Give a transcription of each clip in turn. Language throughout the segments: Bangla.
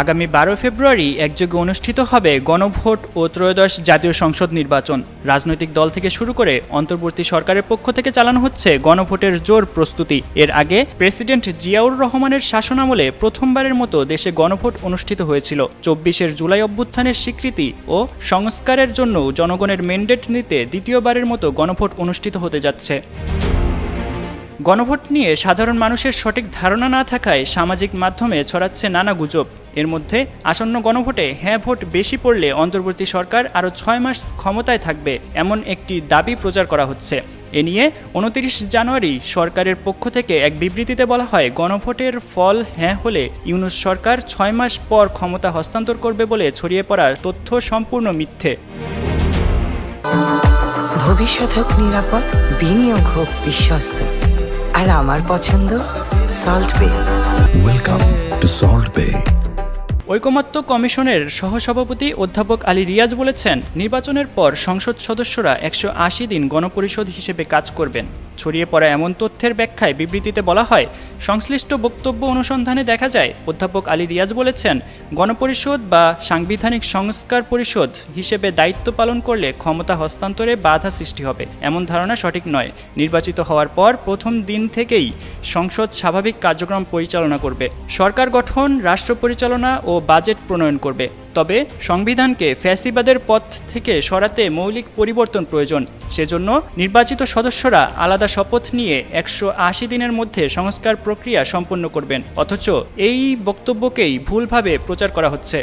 আগামী বারো ফেব্রুয়ারি একযোগে অনুষ্ঠিত হবে গণভোট ও ত্রয়োদশ জাতীয় সংসদ নির্বাচন। রাজনৈতিক দল থেকে শুরু করে অন্তর্বর্তী সরকারের পক্ষ থেকে চালানো হচ্ছে গণভোটের জোর প্রস্তুতি। এর আগে প্রেসিডেন্ট জিয়াউর রহমানের শাসনামলে প্রথমবারের মতো দেশে গণভোট অনুষ্ঠিত হয়েছিল। চব্বিশের জুলাই অভ্যুত্থানের স্বীকৃতি ও সংস্কারের জন্য জনগণের ম্যান্ডেট নিতে দ্বিতীয়বারের মতো গণভোট অনুষ্ঠিত হতে যাচ্ছে। গণভোট নিয়ে সাধারণ মানুষের সঠিক ধারণা না থাকায় সামাজিক মাধ্যমে ছড়াচ্ছে নানা গুজব। এর মধ্যে আসন্ন গণভোটে হ্যাঁ ভোট বেশি পড়লে অন্তর্বর্তী সরকার আরও ছয় মাস ক্ষমতায় থাকবে এমন একটি দাবি প্রচার করা হচ্ছে। এ নিয়ে উনতিরিশ জানুয়ারি সরকারের পক্ষ থেকে এক বিবৃতিতে বলা হয়, গণভোটের ফল হ্যাঁ হলে ইউনুস সরকার ছয় মাস পর ক্ষমতা হস্তান্তর করবে বলে ছড়িয়ে পড়ার তথ্য সম্পূর্ণ মিথ্যে। ভবিষ্যৎ হোক নিরাপদ, বিনিয়োগ হোক বিশ্বস্ত। আর আমার পছন্দ সল্ট বে ওয়েলকাম টু সল্ট বে ঐকমত্য কমিশনের সহসভাপতি অধ্যাপক আলী রিয়াজ বলেছেন নির্বাচনের পর সংসদ সদস্যরা একশো আশি দিন গণপরিষদ হিসেবে কাজ করবেন। ছড়িয়ে পড়া এমন তথ্যের ব্যাখ্যায় বিবৃতিতে বলা হয় সংশ্লিষ্ট বক্তব্য অনুসন্ধানে দেখা যায়, অধ্যাপক আলী রিয়াজ বলেছেন, গণপরিষদ বা সাংবিধানিক সংস্কার পরিষদ হিসেবে দায়িত্ব পালন করলে ক্ষমতা হস্তান্তরে বাধা সৃষ্টি হবে। এমন ধারণা সঠিক নয়। নির্বাচিত হওয়ার পর প্রথম দিন থেকেই সংসদ স্বাভাবিক কার্যক্রম পরিচালনা করবে। সরকার গঠন, রাষ্ট্র পরিচালনা ও বাজেট প্রণয়ন করবে। তবে সংবিধানকে ফ্যাসিবাদের পথ থেকে সরাতে মৌলিক পরিবর্তন প্রয়োজন। সেজন্য নির্বাচিত সদস্যরা আলাদা শপথ নিয়ে একশো আশি দিনের মধ্যে সংস্কার প্রক্রিয়া সম্পন্ন করবেন। অথচ এই বক্তব্যকেই ভুলভাবে প্রচার করা হচ্ছে।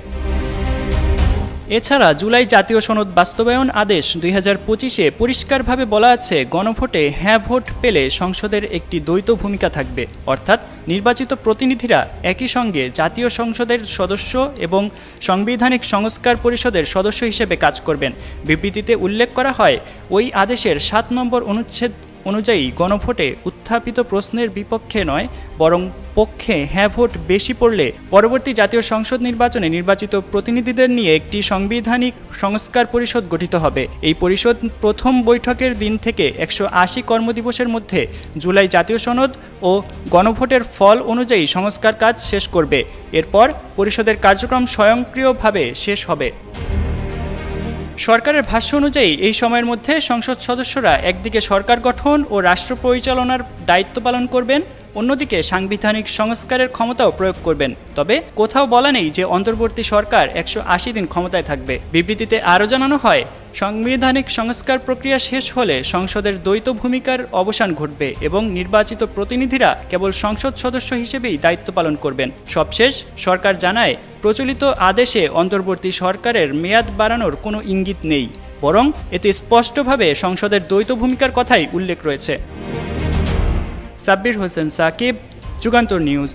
এছাড়া জুলাই জাতীয় সনদ বাস্তবায়ন আদেশ দুই হাজার পঁচিশে পরিষ্কারভাবে বলা আছে, গণভোটে হ্যাঁ ভোট পেলে সংসদের একটি দ্বৈত ভূমিকা থাকবে। অর্থাৎ নির্বাচিত প্রতিনিধিরা একই সঙ্গে জাতীয় সংসদের সদস্য এবং সাংবিধানিক সংস্কার পরিষদের সদস্য হিসেবে কাজ করবেন। বিবৃতিতে উল্লেখ করা হয়, ওই আদেশের সাত নম্বর অনুচ্ছেদ অনুযায়ী গণভোটে উত্থাপিত প্রশ্নের বিপক্ষে নয়, বরং পক্ষে হ্যাঁ ভোট বেশি পড়লে পরবর্তী জাতীয় সংসদ নির্বাচনে নির্বাচিত প্রতিনিধিদের নিয়ে একটি সাংবিধানিক সংস্কার পরিষদ গঠিত হবে। এই পরিষদ প্রথম বৈঠকের দিন থেকে একশো আশি কর্মদিবসের মধ্যে জুলাই জাতীয় সনদ ও গণভোটের ফল অনুযায়ী সংস্কার কাজ শেষ করবে। এরপর পরিষদের কার্যক্রম স্বয়ংক্রিয়ভাবে শেষ হবে। সরকারের ভাষ্য অনুযায়ী, এই সময়ের মধ্যে সংসদ সদস্যরা একদিকে সরকার গঠন ও রাষ্ট্র পরিচালনার দায়িত্ব পালন করবেন অন্যদিকে সাংবিধানিক সংস্কারের ক্ষমতাও প্রয়োগ করবেন। তবে কোথাও বলা নেই যে অন্তর্বর্তী সরকার একশো আশি দিন ক্ষমতায় থাকবে। বিবৃতিতে আরও জানানো হয়, সাংবিধানিক সংস্কার প্রক্রিয়া শেষ হলে সংসদের দ্বৈত ভূমিকার অবসান ঘটবে এবং নির্বাচিত প্রতিনিধিরা কেবল সংসদ সদস্য হিসেবেই দায়িত্ব পালন করবেন। সবশেষ, সরকার জানায়, প্রচলিত আদেশে অন্তর্বর্তী সরকারের মেয়াদ বাড়ানোর কোনো ইঙ্গিত নেই। বরং এতে স্পষ্টভাবে সংসদের দ্বৈত ভূমিকার কথাই উল্লেখ রয়েছে। সাব্বির হোসেন সাকিব যুগান্তর নিউজ।